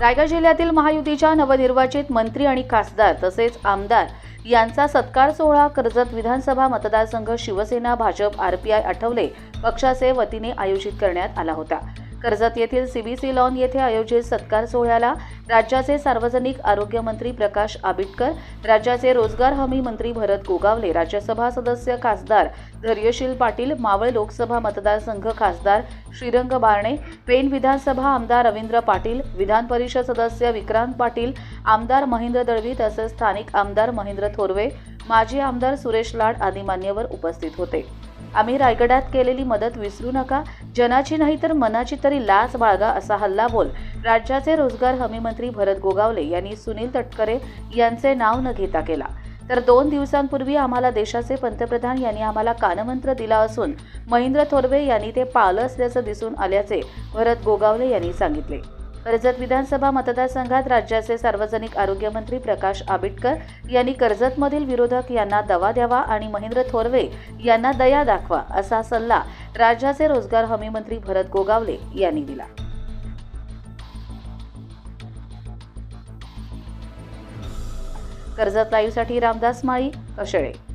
रायगड जिल्ह्यातील महायुतीच्या नवनिर्वाचित मंत्री आणि खासदार तसेच आमदार यांचा सत्कार सोहळा कर्जत विधानसभा मतदारसंघ शिवसेना भाजप आरपीआय आठवले पक्षाचे वतीने आयोजित करण्यात आला होता. कर्जत येथील सीबीसी लॉन येथे आयोजित सत्कार सोहळ्याला राज्याचे सार्वजनिक आरोग्य मंत्री प्रकाश आबिटकर राज्याचे रोजगार हमी मंत्री भरत गोगावले राज्यसभा सदस्य खासदार धैर्यशील पाटील मावळ लोकसभा मतदारसंघ खासदार श्रीरंग बारणे पेण विधानसभा आमदार रवींद्र पाटील विधान परिषद सदस्य विक्रांत पाटील आमदार महेंद्र दळवी तसेच स्थानिक आमदार महेंद्र थोरवे माजी आमदार सुरेश लाड आदी मान्यवर उपस्थित होते. आम्ही रायगडात केलेली मदत विसरू नका. जनाची नाही तर मनाची तरी लाच बाळगा असा हल्लाबोल राज्याचे रोजगार हमी मंत्री भरत गोगावले यांनी सुनील तटकरे यांचे नाव न घेता केला. तर दोन दिवसांपूर्वी आम्हाला देशाचे पंतप्रधान यांनी आम्हाला कानमंत्र दिला असून महेंद्र थोरवे यांनी ते पाळलं असल्याचं दिसून आल्याचे भरत गोगावले यांनी सांगितले. कर्जत विधानसभा मतदारसंघात राज्याचे सार्वजनिक आरोग्य मंत्री प्रकाश आबिटकर यांनी कर्जतमधील विरोधक यांना दवा द्यावा आणि महेंद्र थोरवे यांना दया दाखवा असा सल्ला राज्याचे रोजगार हमी मंत्री भरत गोगावले यांनी दिला. कर्जत लाईव्हसाठी रामदास माळी कशळे.